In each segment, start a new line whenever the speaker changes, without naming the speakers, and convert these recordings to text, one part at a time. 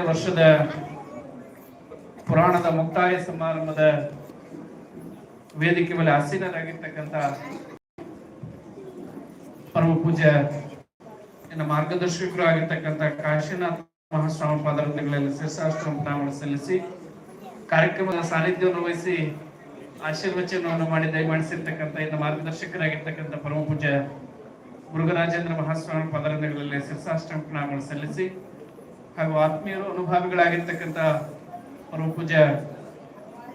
ವರ್ಷದ ಪುರಾಣದ ಮುಕ್ತಾಯ ಸಮಾರಂಭದ ವೇದಿಕೆ ಮೇಲೆ ಆಸೀನರಾಗಿರ್ತಕ್ಕಂಥ ಪರಮ ಪೂಜ್ಯ ಮಾರ್ಗದರ್ಶಕರು ಆಗಿರ್ತಕ್ಕಂಥ ಕಾಶಿನಾಥ್ ಮಹಾಶ್ರಮ ಪಾದರತ್ನಗಳಲ್ಲಿ ಶಿರ್ಷಾಶ್ರಮ ಪ್ರಣಾಮ ಸಲ್ಲಿಸಿ ಕಾರ್ಯಕ್ರಮದ ಸಾನ್ನಿಧ್ಯವನ್ನು ವಹಿಸಿ ಆಶೀರ್ವಚನವನ್ನು ಮಾಡಿ, ದಯಮಾಡಿಸಿರ್ತಕ್ಕಂಥ ಇನ್ನು ಮಾರ್ಗದರ್ಶಕರಾಗಿರ್ತಕ್ಕಂಥ ಪರಮ ಪೂಜ್ಯ ಮುರುಘರಾಜೇಂದ್ರ ಮಹಾಸ್ವಾಮಿ ಪದರಂಗಗಳಲ್ಲಿ ಪ್ರಣಾಮ ಸಲ್ಲಿಸಿ ಹಾಗೂ ಆತ್ಮೀಯರು ಅನುಭಾವಿಗಳಾಗಿರ್ತಕ್ಕಂಥ ಪೂಜ್ಯ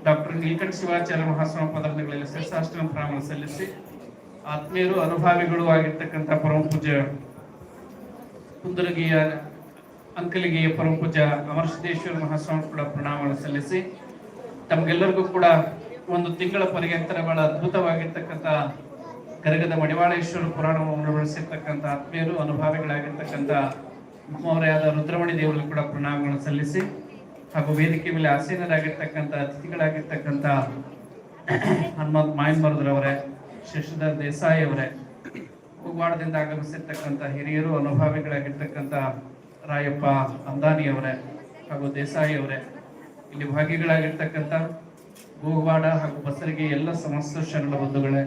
ಡಾಕ್ಟರ್ ನೀಲಕಂಠ ಶಿವಾಚಾರ್ಯ ಮಹಾಸ್ವಾಮ ಪದಾರ್ಥಗಳಲ್ಲಿ ಶಿರಸಾಷ್ಟ್ರಮ ಪ್ರಣಾಮ ಸಲ್ಲಿಸಿ, ಆತ್ಮೀಯರು ಅನುಭಾವಿಗಳು ಆಗಿರ್ತಕ್ಕಂಥ ಪರಮ ಪೂಜ್ಯ ಕುಂದರಗಿಯ ಅಂಕಲಿಗೆಯ ಪರಮ ಪೂಜ್ಯ ಅಮರಸಿದ್ದೇಶ್ವರ ಮಹಾಸ್ವಾಮಿ ಕೂಡ ಪ್ರಣಾಮ ಸಲ್ಲಿಸಿ, ತಮಗೆಲ್ಲರಿಗೂ ಕೂಡ ಒಂದು ತಿಂಗಳ ಪರ್ಯಂತರ ಬಹಳ ಅದ್ಭುತವಾಗಿರ್ತಕ್ಕಂಥ ಗರಗದ ಮಡಿವಾಳೇಶ್ವರ ಪುರಾಣವನ್ನು ಬಳಸಿರ್ತಕ್ಕಂಥ ಆತ್ಮೀಯರು, ಅನುಭಾವಿಗಳಾಗಿರ್ತಕ್ಕಂಥ ನಮ್ಮವರಾದ ರುದ್ರಮಣಿ ದೇವರಿಗೆ ಕೂಡ ಪ್ರಣಾಮಗಳನ್ನು ಸಲ್ಲಿಸಿ ಹಾಗೂ ವೇದಿಕೆ ಮೇಲೆ ಆಸೀನರಾಗಿರ್ತಕ್ಕಂಥ ಅತಿಥಿಗಳಾಗಿರ್ತಕ್ಕಂಥ ಹನುಮಂತ್ ಮಾಯನ್ಮರದ್ರವರೇ ಶಶಿಧರ್ ದೇಸಾಯಿ ಅವರೇ, ಕುಗ್ವಾಡದಿಂದ ಆಗಮಿಸಿರ್ತಕ್ಕಂಥ ಹಿರಿಯರು, ಅನುಭಾವಿಗಳಾಗಿರ್ತಕ್ಕಂಥ ರಾಯಪ್ಪ ಅಂದಾನಿ ಅವರೇ ಹಾಗೂ ದೇಸಾಯಿ ಅವರೇ, ಇಲ್ಲಿ ಭಾಗಿಗಳಾಗಿರ್ತಕ್ಕಂಥ ಗೋವಾಡ ಹಾಗೂ ಬಸರಿಗೆ ಎಲ್ಲ ಸಮಸ್ತ ಶರಣ ಬಂಧುಗಳೇ,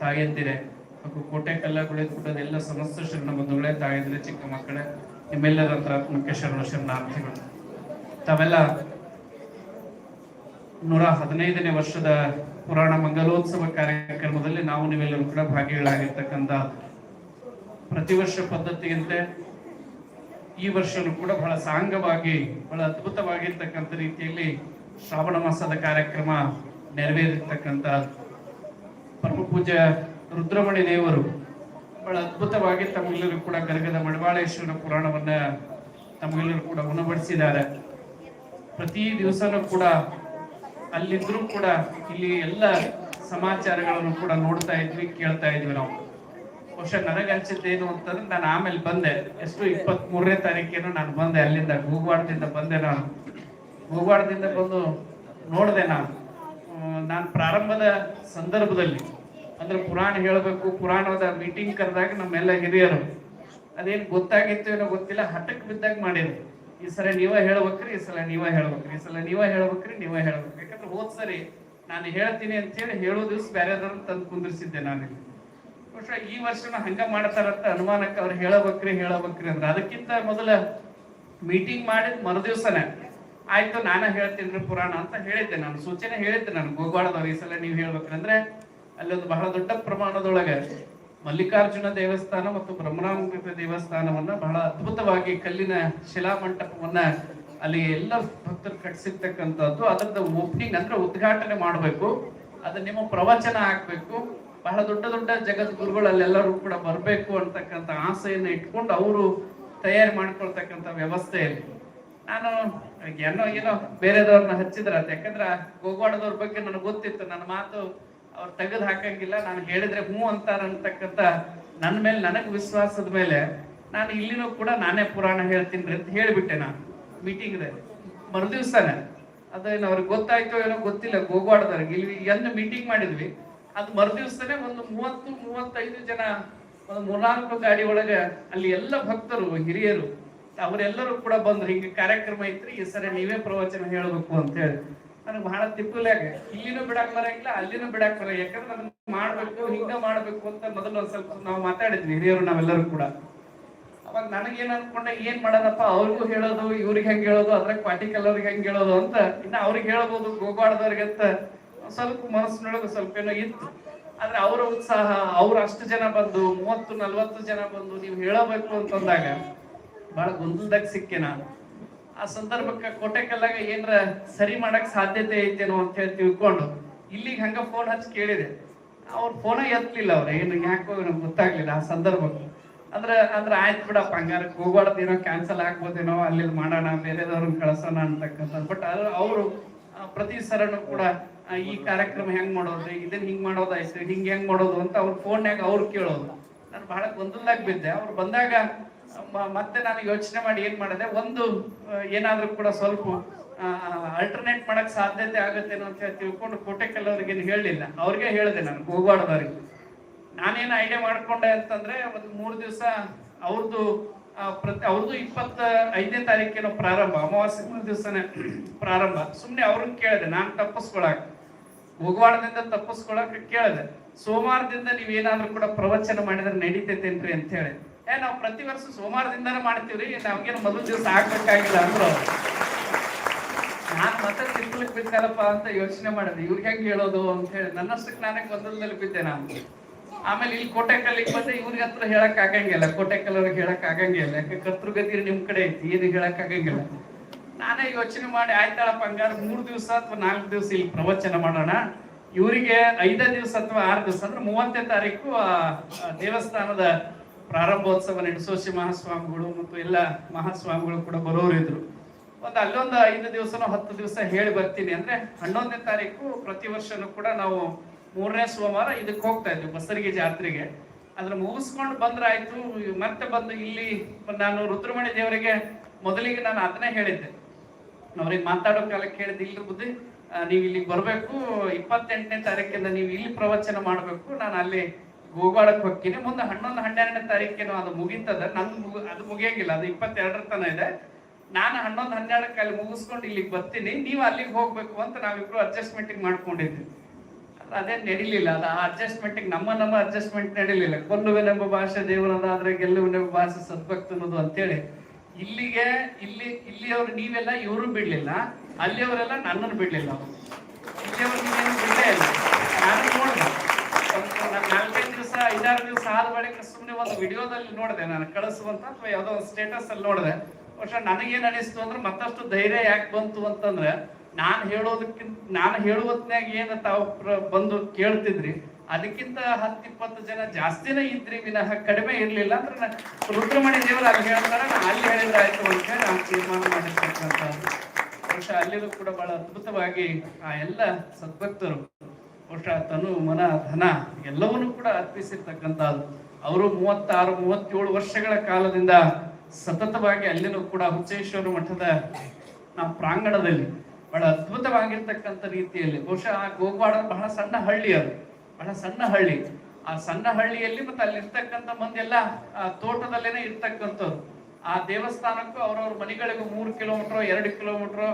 ತಾಯಂದಿರೆ ಹಾಗೂ ಕೋಟೆ ಕಲ್ಲ ಕುಳಿತುಕೂಟದ ಎಲ್ಲ ಸಮಸ್ತ ಶರಣ ಬಂಧುಗಳೇ, ತಾಯಂದಿರೆ, ಚಿಕ್ಕ ಮಕ್ಕಳೇ ನಿಮ್ಮೆಲ್ಲರ ಅಂತರಾತ್ಮಕ್ಕೆ ಶರಣ ಶರಣಾರ್ಥಿಗಳು ತಾವೆಲ್ಲ ನೂರ ಹದಿನೈದನೇ ವರ್ಷದ ಪುರಾಣ ಮಂಗಲೋತ್ಸವ ಕಾರ್ಯಕ್ರಮದಲ್ಲಿ ನಾವು ನೀವೆಲ್ಲರೂ ಕೂಡ ಭಾಗಿಗಳಾಗಿರ್ತಕ್ಕಂಥ ಪ್ರತಿ ವರ್ಷ ಪದ್ಧತಿಯಂತೆ ಈ ವರ್ಷನೂ ಕೂಡ ಬಹಳ ಸಾಂಗವಾಗಿ, ಬಹಳ ಅದ್ಭುತವಾಗಿರ್ತಕ್ಕಂಥ ರೀತಿಯಲ್ಲಿ ಶ್ರಾವಣ ಮಾಸದ ಕಾರ್ಯಕ್ರಮ ನೆರವೇರಿರ್ತಕ್ಕಂಥ ಪರಮ ಪೂಜ್ಯ ರುದ್ರಮಣಿ ದೇವರು ಬಹಳ ಅದ್ಭುತವಾಗಿ ತಮ್ಮೆಲ್ಲರೂ ಕೂಡ ಗರ್ಗದ ಮಡವಾಳೇಶ್ವರ ಪುರಾಣವನ್ನ ತಮ್ಮೆಲ್ಲರೂ ಕೂಡ ಉಣಬಡಿಸಿದ್ದಾರೆ. ಪ್ರತಿ ದಿವಸನೂ ಕೂಡ ಅಲ್ಲಿದ್ರೂ ಕೂಡ ಇಲ್ಲಿ ಎಲ್ಲ ಸಮಾಚಾರಗಳನ್ನು ಕೂಡ ನೋಡ್ತಾ ಇದ್ವಿ, ಕೇಳ್ತಾ ಇದ್ವಿ ನಾವು. ಬಹುಶಃ ನನಗೆ ಏನು ಅಂತಂದ್ರೆ ನಾನು ಆಮೇಲೆ ಬಂದೆ. ಎಷ್ಟು ಇಪ್ಪತ್ತ್ ಮೂರನೇ ತಾರೀಕೇನು ನಾನು ಬಂದೆ ಅಲ್ಲಿಂದ ಗೂಗ್ವಾಡದಿಂದ ಬಂದೆ ನಾನು. ಗೂಗ್ವಾಡದಿಂದ ಬಂದು ನೋಡಿದೆ ನಾನು. ನಾನು ಪ್ರಾರಂಭದ ಸಂದರ್ಭದಲ್ಲಿ ಅಂದ್ರೆ ಪುರಾಣ ಹೇಳಬೇಕು ಪುರಾಣದ ಮೀಟಿಂಗ್ ಕರೆದಾಗ ನಮ್ಮೆಲ್ಲ ಹಿರಿಯರು. ಅದೇನ್ ಗೊತ್ತಾಗಿತ್ತು ಏನೋ ಗೊತ್ತಿಲ್ಲ, ಹಠಕ್ ಬಿದ್ದಾಗ ಮಾಡಿದ್ರು. ಈ ಸಲ ನೀವೇ ಹೇಳ್ಬೇಕ್ರಿ, ಈ ಸಲ ನೀವೇ ಹೇಳ್ಬೇಕ್ರಿ, ಈ ಸಲ ನೀವೇ ಹೇಳ್ಬೇಕ್ರಿ, ನೀವೇ ಹೇಳ್ಬೇಕು ಯಾಕಂದ್ರೆ ಹೋದ್ ಸರಿ ನಾನು ಹೇಳ್ತೀನಿ ಅಂತ ಹೇಳಿ ಹೇಳೋ ದಿವ್ಸ ಬೇರೆದವ್ರನ್ನ ತಂದು ಕುಂದಿರ್ಸಿದ್ದೆ ನಾನು ಬಹುಶಃ ಈ ವರ್ಷನ ಹಂಗ ಮಾಡ್ತಾರಂತ ಅನುಮಾನಕ್ಕೆ ಅವ್ರು ಹೇಳಬೇಕ್ರಿ ಹೇಳಬೇಕ್ರಿ ಅಂದ್ರೆ. ಅದಕ್ಕಿಂತ ಮೊದಲ ಮೀಟಿಂಗ್ ಮಾಡಿದ ಮರುದಿವ್ಸನೇ ಆಯ್ತು, ನಾನು ಹೇಳ್ತೀನಿ ಪುರಾಣ ಅಂತ ಹೇಳಿದ್ದೆ ನಾನು. ಸೂಚನೆ ಹೇಳಿದ್ದೆ ನಾನು, ಗೋಗ್ವಾಡದವ್ರು, ಈ ಸಲ ನೀವು ಹೇಳ್ಬೇಕ್ರಿ. ಅಂದ್ರೆ ಅಲ್ಲೊಂದು ಬಹಳ ದೊಡ್ಡ ಪ್ರಮಾಣದೊಳಗೆ ಮಲ್ಲಿಕಾರ್ಜುನ ದೇವಸ್ಥಾನ ಮತ್ತು ಬ್ರಹ್ಮರಾಮಕೃತ ದೇವಸ್ಥಾನವನ್ನ ಬಹಳ ಅದ್ಭುತವಾಗಿ ಕಲ್ಲಿನ ಶಿಲಾಮಂಟಪವನ್ನ ಅಲ್ಲಿ ಎಲ್ಲ ಭಕ್ತರು ಕಟ್ಟಿಸಿರ್ತಕ್ಕಂಥದ್ದು. ಅದರದ ಓಪನಿಂಗ್ ಅಂದ್ರೆ ಉದ್ಘಾಟನೆ ಮಾಡಬೇಕು. ಅದು ನಿಮ್ಮ ಪ್ರವಚನ ಹಾಕ್ಬೇಕು ಬಹಳ ದೊಡ್ಡ ದೊಡ್ಡ ಜಗದ್ಗುರುಗಳು ಅಲ್ಲೆಲ್ಲರೂ ಕೂಡ ಬರಬೇಕು ಅಂತಕ್ಕಂಥ ಆಸೆಯನ್ನು ಇಟ್ಕೊಂಡು ಅವರು ತಯಾರಿ ಮಾಡ್ಕೊಳ್ತಕ್ಕಂಥ ವ್ಯವಸ್ಥೆ ಇದೆ ನಾನು ಏನೋ ಏನೋ ಬೇರೆದವ್ರನ್ನ ಹಚ್ಚಿದ್ರೆ ಯಾಕಂದ್ರೆ ಗೋಗಾಡದವ್ರ ಬಗ್ಗೆ ನನಗೆ ಗೊತ್ತಿತ್ತು. ನನ್ನ ಮಾತು ಅವ್ರು ತೆಗೆದು ಹಾಕಂಗಿಲ್ಲ. ನಾನು ಹೇಳಿದ್ರೆ ಹ್ಞೂ ಅಂತಾರ ಅಂತಕ್ಕಂಥ ನನ್ನ ಮೇಲೆ ನನಗೆ ವಿಶ್ವಾಸದ ಮೇಲೆ ನಾನು ಇಲ್ಲಿನೂ ಕೂಡ ನಾನೇ ಪುರಾಣ ಹೇಳ್ತೀನಿ ಅಂತ ಹೇಳಿಬಿಟ್ಟೆ ನಾನು ಮೀಟಿಂಗ್ ಮರುದಿವ್ಸನೇ ಅದೇನು ಅವ್ರಿಗೆ ಗೊತ್ತಾಯ್ತೋ ಏನೋ ಗೊತ್ತಿಲ್ಲ ಗೋಗ್ವಾಡದವ್ರಿಗೆ ಇಲ್ಲಿ ಎಂದು ಮೀಟಿಂಗ್ ಮಾಡಿದ್ವಿ. ಅದು ಮರುದಿವ್ಸನೇ ಒಂದು ಮೂವತ್ತು, ಮೂವತ್ತೈದು ಜನ ಒಂದು ಮೂರ್ನಾಲ್ಕು ಗಾಡಿ ಒಳಗೆ ಅಲ್ಲಿ ಎಲ್ಲ ಭಕ್ತರು, ಹಿರಿಯರು, ಅವರೆಲ್ಲರೂ ಕೂಡ ಬಂದ್ರು. ಹಿಂಗೆ ಕಾರ್ಯಕ್ರಮ ಐತ್ರಿ ಈ ಸರಿ ನೀವೇ ಪ್ರವಚನ ಹೇಳಬೇಕು ಅಂತ ಹೇಳಿ. ನನಗೆ ಬಹಳ ತಿಪ್ಪಲಾಗ ಇಲ್ಲಿನೂ ಬಿಡಾಕ್ ಬರಂಗಿಲ್ಲ ಅಲ್ಲಿನೂ ಬಿಡಾಕ್ ಬರ ಯಾಕಂದ್ರೆ ಅದನ್ನ ಮಾಡ್ಬೇಕು, ಹಿಂಗ ಮಾಡ್ಬೇಕು ಅಂತ ಮೊದಲು ಒಂದ್ ಸ್ವಲ್ಪ ನಾವು ಮಾತಾಡಿದ್ವಿ, ಹಿರಿಯರು ನಾವೆಲ್ಲರೂ ಕೂಡ. ಅವಾಗ ನನಗೇನ್ ಅನ್ಕೊಂಡೆ, ಏನ್ ಮಾಡೋದಪ್ಪ? ಅವ್ರಿಗೂ ಹೇಳೋದು, ಇವ್ರಿಗೆ ಹೆಂಗ್ ಹೇಳೋದು, ಅದ್ರಾಗ ಪಾಟಿಕಲ್ ಅವ್ರಿಗೆ ಹೆಂಗ್ ಹೇಳೋದು ಅಂತ ಇನ್ನ ಅವ್ರಿಗೆ ಹೇಳ್ಬೋದು ಅಂತ ಸ್ವಲ್ಪ ಮನಸ್ಸಿನೊಳಗೆ ಸ್ವಲ್ಪ ಏನೋ ಇತ್ತು. ಆದ್ರೆ ಅವರ ಉತ್ಸಾಹ, ಅವ್ರ ಅಷ್ಟು ಜನ ಬಂದು, ಮೂವತ್ತು ನಲ್ವತ್ತು ಜನ ಬಂದು ನೀವು ಹೇಳಬೇಕು ಅಂತಂದಾಗ, ಬಹಳ ಗೊಂದಲದಾಗ ಸಿಕ್ಕೆ ನಾನು. ಆ ಸಂದರ್ಭಕ್ಕೆ ಕೋಟೆಕಲ್ಲಾಗ ಏನ್ರ ಸರಿ ಮಾಡಕ್ ಸಾಧ್ಯತೆ ಐತೇನೋ ಅಂತ ಹೇಳಿ ತಿಳ್ಕೊಂಡು ಇಲ್ಲಿಗೆ ಹಂಗ ಫೋನ್ ಹಚ್ಚಿ ಕೇಳಿದೆ. ಅವ್ರ ಫೋನ ಎತ್ತಲಿಲ್ಲ ಅವ್ರ, ಏನು ಯಾಕೋ ನಮ್ಗೆ ಗೊತ್ತಾಗ್ಲಿಲ್ಲ ಆ ಸಂದರ್ಭಕ್ಕೆ. ಅಂದ್ರೆ ಅಂದ್ರೆ ಆಯ್ತು ಬಿಡಪ್ಪ ಹಂಗಾರ ಹೋಗ್ಬಾರ್ದೇನೋ ಕ್ಯಾನ್ಸಲ್ ಆಗ್ಬೋದೇನೋ ಅಲ್ಲಿ ಮಾಡೋಣ, ಬೇರೆದವ್ರನ್ನ ಕಳ್ಸೋಣ ಅಂತಕ್ಕಂಥ ಬಟ್ ಅವರು ಪ್ರತಿ ಸರನು ಕೂಡ ಈ ಕಾರ್ಯಕ್ರಮ ಹೆಂಗ್ ಮಾಡೋದು ಇದನ್ನ ಹಿಂಗ್ ಮಾಡೋದಾಯ್ತು ಹಿಂಗ್ ಹೆಂಗ್ ಮಾಡೋದು ಅಂತ ಅವ್ರ ಫೋನ್ಯಾಗ ಅವ್ರು ಕೇಳೋದು. ನಾನು ಬಹಳ ಗೊಂದಲದಾಗ ಬಿದ್ದೆ. ಅವ್ರು ಬಂದಾಗ ಮತ್ತೆ ನಾನು ಯೋಚನೆ ಮಾಡಿ ಏನ್ ಮಾಡಿದೆ? ಒಂದು ಏನಾದ್ರೂ ಕೂಡ ಸ್ವಲ್ಪ ಅಲ್ಟರ್ನೇಟ್ ಮಾಡಕ್ ಸಾಧ್ಯತೆ ಆಗುತ್ತೆ ಅಂತ ಹೇಳಿ ತಿಳ್ಕೊಂಡು ಕೋಟೆಕಲ್ಲವ್ರಿಗೆ ಏನು ಹೇಳಲಿಲ್ಲ ಅವ್ರಿಗೆ ಹೇಳಿದೆ ನಾನು ಹೋಗ್ಬಾರ್ದವ್ರಿಗೆ ನಾನೇನು ಐಡಿಯಾ ಮಾಡ್ಕೊಂಡೆ ಅಂತಂದ್ರೆ, ಒಂದು ಮೂರು ದಿವಸ ಅವ್ರದ್ದು ಪ್ರತಿ ಅವ್ರದ್ದು ಇಪ್ಪತ್ತ ಐದನೇ ತಾರೀಕೇನೋ ಪ್ರಾರಂಭ, ಅಮಾವಾಸ್ಯೆ ದಿವಸನೇ ಪ್ರಾರಂಭ. ಸುಮ್ಮನೆ ಅವ್ರನ್ನ ಕೇಳಿದೆ, ನಾನು ತಪ್ಪಿಸ್ಕೊಳಕ್. ಹೋಗವಾಡದಿಂದ ತಪ್ಪಿಸ್ಕೊಳಕ್ ಕೇಳಿದೆ. ಸೋಮವಾರದಿಂದ ನೀವೇನಾದ್ರೂ ಕೂಡ ಪ್ರವಚನ ಮಾಡಿದ್ರೆ ನಡೀತೈತೇನ್ರಿ ಅಂತ ಹೇಳಿ. ಏ, ನಾವು ಪ್ರತಿ ವರ್ಷ ಸೋಮವಾರದಿಂದಾನೇ ಮಾಡ್ತೀವ್ರಿ ನಮ್ಗೇನು ಮೊದಲ ದಿವಸ ಆಗ್ಬೇಕಾಗಿಲ್ಲ ಅಂದ್ರು. ನಾನು ಮತ್ತೆ ತಿಳ್ಕೊಳಕ್ ಬಿದ್ದಲ್ಲಪ್ಪ ಅಂತ ಯೋಚನೆ ಮಾಡಿದೆ. ಇವ್ರಿಗೆ ಹೆಂಗ್ ಹೇಳೋದು ಅಂತ ಹೇಳಿ ನನ್ನಷ್ಟಕ್ಕೆ ನಾನೇ ಗೊಂದಲದಲ್ಲಿ ಬಿದ್ದೆ ನಾನು. ಆಮೇಲೆ ಇಲ್ಲಿ ಕೋಟೆಕಲ್ಲಿಗೆ ಬಂದೆ, ಇವ್ರಿಗೆ ಹತ್ರ ಹೇಳಕ್ ಆಗಂಗಿಲ್ಲ. ಕೋಟೆಕಲ್ ಅವ್ರಿಗೆ ಹೇಳಕ್ ಆಗಂಗಿಲ್ಲ. ಯಾಕೆ ಕರ್ತೃಗತಿ ನಿಮ್ ಕಡೆ ಐತಿ, ಏನು ಹೇಳಕ್ ಆಗಂಗಿಲ್ಲ. ನಾನೇ ಯೋಚನೆ ಮಾಡಿ ಆಯ್ತಾಳಪ್ಪ ಹಂಗಾರೆ ಮೂರ್ ದಿವಸ ಅಥವಾ ನಾಲ್ಕು ದಿವಸ ಇಲ್ಲಿ ಪ್ರವಚನ ಮಾಡೋಣ. ಇವರಿಗೆ ಐದೇ ದಿವಸ ಅಥವಾ ಆರು ದಿವಸ ಅಂದ್ರೆ ಮೂವತ್ತನೇ ತಾರೀಕು ದೇವಸ್ಥಾನದ ಪ್ರಾರಂಭೋತ್ಸವ ನಡೆಸೋಶಿ ಮಹಾಸ್ವಾಮಿಗಳು ಮತ್ತು ಎಲ್ಲ ಮಹಾಸ್ವಾಮಿಗಳು ಕೂಡ ಬರೋರಿದ್ರು. ಒಂದು ಅಲ್ಲೊಂದು ಐದು ದಿವಸನೋ ಹತ್ತು ದಿವಸ ಹೇಳಿ ಬರ್ತೀನಿ ಅಂದ್ರೆ ಹನ್ನೊಂದನೇ ತಾರೀಕು ಪ್ರತಿ ವರ್ಷನೂ ಕೂಡ ನಾವು ಮೂರನೇ ಸೋಮವಾರ ಇದಕ್ಕೆ ಹೋಗ್ತಾ ಇದ್ವಿ ಬಸರಿಗೆ ಜಾತ್ರೆಗೆ. ಅದ್ರ ಮುಗಿಸ್ಕೊಂಡು ಬಂದ್ರೆ ಆಯ್ತು ಮತ್ತೆ ಬಂದು ಇಲ್ಲಿ ನಾನು ರುದ್ರಮಣಿ ದೇವರಿಗೆ ಮೊದಲಿಗೆ ನಾನು ಅದನ್ನೇ ಹೇಳಿದ್ದೆ. ಅವ್ರಿಗೆ ಮಾತಾಡೋ ಕಾಲಕ್ಕೆ ಹೇಳಿದ್ದೆ ಇಲ್ಲಿ ಬುದ್ಧಿ. ನೀವು ಇಲ್ಲಿಗೆ ಬರಬೇಕು. ಇಪ್ಪತ್ತೆಂಟನೇ ತಾರೀಕಿಂದ ನೀವು ಇಲ್ಲಿ ಪ್ರವಚನ ಮಾಡಬೇಕು. ನಾನು ಅಲ್ಲಿ ಗೋವಾಡಕ್ಕೆ ಹೋಗ್ತೀನಿ. ಮುಂದೆ ಹನ್ನೊಂದು, ಹನ್ನೆರಡನೇ ತಾರೀಕೇನು ಅದು ಮುಗೀತದ. ಮುಗ ಅದು ಮುಗಿಯಂಗಿಲ್ಲ, ಅದು ಇಪ್ಪತ್ತೆರಡರ ತನ ಇದೆ. ನಾನು ಹನ್ನೊಂದು, ಹನ್ನೆರಡಕ್ಕೆ ಅಲ್ಲಿ ಮುಗಿಸ್ಕೊಂಡು ಇಲ್ಲಿಗೆ ಬರ್ತೀನಿ. ನೀವು ಅಲ್ಲಿಗೆ ಹೋಗ್ಬೇಕು ಅಂತ ನಾವಿಬ್ರು ಅಡ್ಜಸ್ಟ್ಮೆಂಟಿಗೆ ಮಾಡ್ಕೊಂಡಿದ್ವಿ. ಅದೇ ನಡಿಲಿಲ್ಲ. ಅದು ಆ ಅಡ್ಜಸ್ಟ್ಮೆಂಟಿಗೆ ನಮ್ಮ ನಮ್ಮ ಅಡ್ಜಸ್ಟ್ಮೆಂಟ್ ನಡಿಲಿಲ್ಲ. ಕೊಲ್ಲುವೆನೆಂಬ ಭಾಷೆ ದೇವರದಾದ್ರೆ ಗೆಲ್ಲುವೆನೆಂಬ ಭಾಷೆ ಸದ್ಭಕ್ತನದು ಅಂತೇಳಿ. ಇಲ್ಲಿಗೆ, ಇಲ್ಲಿ, ಇಲ್ಲಿಯವರು ನೀವೆಲ್ಲ, ಇವರು ಬಿಡ್ಲಿಲ್ಲ. ಅಲ್ಲಿಯವರೆಲ್ಲ ನನ್ನನ್ನು ಬಿಡ್ಲಿಲ್ಲ ಅವರು. ಇಲ್ಲಿಯವರು ನೀವೇನು ಬಿಡಲೇ ಇಲ್ಲ. ನಾನು ನೋಡಿದೆ. ದಿವಸ ಆದ ಬಳಿಕ ಸುಮ್ಮನೆ ಒಂದು ವಿಡಿಯೋದಲ್ಲಿ ನೋಡಿದೆ ನಾನು, ಕಳಿಸುವಂತ ಅಥವಾ ಯಾವುದೋ ಸ್ಟೇಟಸ್ ಅಲ್ಲಿ ನೋಡಿದೆ. ಬಹುಶಃ ನನಗೇನ್ ಅನಿಸ್ತು ಅಂದ್ರೆ ಮತ್ತಷ್ಟು ಧೈರ್ಯ ಯಾಕೆ ಬಂತು ಅಂತಂದ್ರೆ ನಾನು ಹೇಳೋದಕ್ಕಿಂತ, ನಾನು ಹೇಳುವತ್ನಾಗ ಏನ ತಾವು ಬಂದು ಕೇಳ್ತಿದ್ರಿ, ಅದಕ್ಕಿಂತ ಹತ್ತು ಇಪ್ಪತ್ತು ಜನ ಜಾಸ್ತಿನೇ ಇದ್ರಿ, ವಿನಃ ಕಡಿಮೆ ಇರ್ಲಿಲ್ಲ ಅಂದ್ರೆ ರುದ್ರಮಣಿ ದೇವರು ಅಲ್ಲಿ ಹೇಳ್ತಾರೆ ನಾನು ಅಲ್ಲಿ ಹೇಳಿದ್ರೆ ಆಯ್ತು ಅಂತ ಹೇಳಿ ನಾನು ತೀರ್ಮಾನ ಮಾಡಿರ್ತಕ್ಕಂಥ ಬಹುಶಃ ಅಲ್ಲಿನೂ ಕೂಡ ಬಹಳ ಅದ್ಭುತವಾಗಿ ಆ ಎಲ್ಲ ಸದ್ಭಕ್ತರು ಬಹುಶಃ ತನು ಮನ, ಧನ, ಎಲ್ಲವನ್ನೂ ಕೂಡ ಅರ್ಪಿಸಿರ್ತಕ್ಕಂಥದ್ದು. ಅವರು ಮೂವತ್ತಾರು, ಮೂವತ್ತೇಳು ವರ್ಷಗಳ ಕಾಲದಿಂದ ಸತತವಾಗಿ ಅಲ್ಲಿನೂ ಕೂಡ ಹುಚ್ಚೇಶ್ವರ ಮಠದ ನಮ್ಮ ಪ್ರಾಂಗಣದಲ್ಲಿ ಬಹಳ ಅದ್ಭುತವಾಗಿರ್ತಕ್ಕಂಥ ರೀತಿಯಲ್ಲಿ. ಬಹುಶಃ ಆ ಬಹಳ ಸಣ್ಣ ಹಳ್ಳಿ ಅದು. ಬಹಳ ಸಣ್ಣ ಹಳ್ಳಿ. ಆ ಸಣ್ಣ ಹಳ್ಳಿಯಲ್ಲಿ ಮತ್ತೆ ಅಲ್ಲಿರ್ತಕ್ಕಂಥ ಮಂದಿ ಎಲ್ಲ, ಆ, ತೋಟದಲ್ಲೇನೆ ಇರ್ತಕ್ಕಂಥವ್ರು ಆ ದೇವಸ್ಥಾನಕ್ಕೂ ಅವ್ರವ್ರ ಮನೆಗಳಿಗೂ ಮೂರು ಕಿಲೋಮೀಟರ್, ಎರಡು ಕಿಲೋಮೀಟರ್,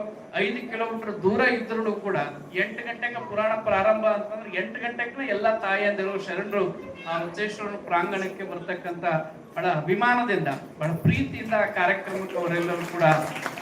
ಐದು ಕಿಲೋಮೀಟರ್ ದೂರ ಇದ್ರೂ ಕೂಡ ಎಂಟು ಗಂಟೆಗೆ ಪುರಾಣ ಪ್ರಾರಂಭ ಅಂತಂದ್ರೆ ಎಂಟು ಗಂಟೆಗೂ ಎಲ್ಲ ತಾಯಿಯಂದಿರು, ಶರಣರು ಆ ಉಚ್ಚೇಶ್ವರನ ಪ್ರಾಂಗಣಕ್ಕೆ ಬರ್ತಕ್ಕಂಥ ಬಹಳ ಅಭಿಮಾನದಿಂದ, ಬಹಳ ಪ್ರೀತಿಯಿಂದ ಆ ಕಾರ್ಯಕ್ರಮಕ್ಕೆ ಅವರೆಲ್ಲರೂ ಕೂಡ